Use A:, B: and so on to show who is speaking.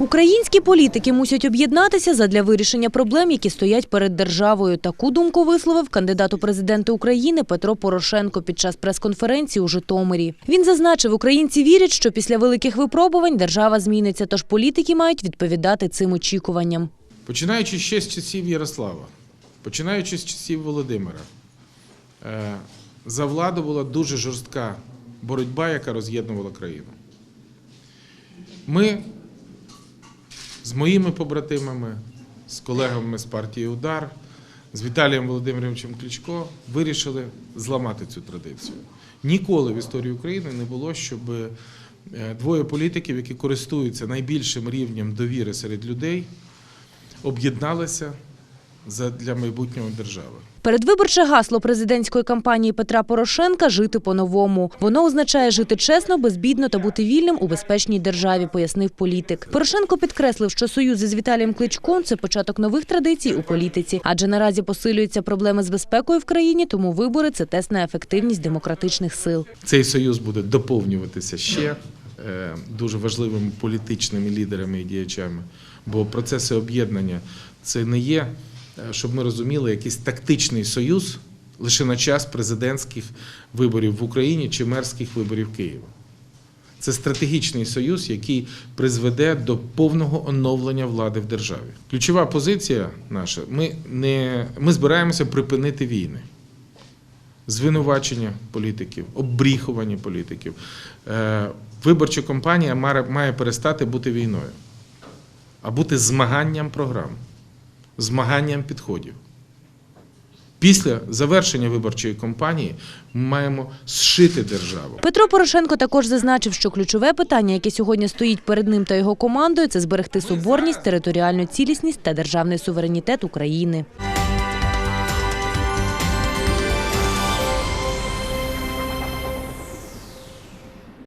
A: Українські політики мусять об'єднатися задля вирішення проблем, які стоять перед державою. Таку думку висловив кандидат у президенти України Петро Порошенко під час прес-конференції у Житомирі. Він зазначив, українці вірять, що після великих випробувань держава зміниться, тож політики мають відповідати цим очікуванням.
B: Починаючи ще з часів Ярослава, починаючи з часів Володимира, е, за владу була дуже жорстка боротьба, яка роз'єднувала країну. Ми з моїми побратимами, з колегами з партії Удар, з Віталієм Володимировичем Кличко вирішили зламати цю традицію. Ніколи в історії України не було, щоб е, двоє політиків, які користуються найбільшим рівнем довіри серед людей, об'єдналися для майбутнього держави.
A: Передвиборче гасло президентської кампанії Петра Порошенка жити по-новому. Воно означає жити чесно, безбідно та бути вільним у безпечній державі, пояснив політик. Порошенко підкреслив, що союз із Віталієм Кличком це початок нових традицій у політиці, адже наразі посилюються проблеми з безпекою в країні, тому вибори це тест на ефективність демократичних сил.
B: Цей союз буде доповнюватися ще е, дуже важливими політичними лідерами і діячами. Бо процеси об'єднання це не є, щоб ми розуміли, якийсь тактичний союз лише на час президентських виборів в Україні чи мерських виборів Києва. Це стратегічний союз, який призведе до повного оновлення влади в державі. Ключова позиція наша: ми, не, ми збираємося припинити війни звинувачення політиків, обріхування політиків. Е, Виборча кампанія має перестати бути війною, а бути змаганням програм, змаганням підходів. Після завершення виборчої кампанії ми маємо зшити державу.
A: Петро Порошенко також зазначив, що ключове питання, яке сьогодні стоїть перед ним та його командою, це зберегти соборність, територіальну цілісність та державний суверенітет України.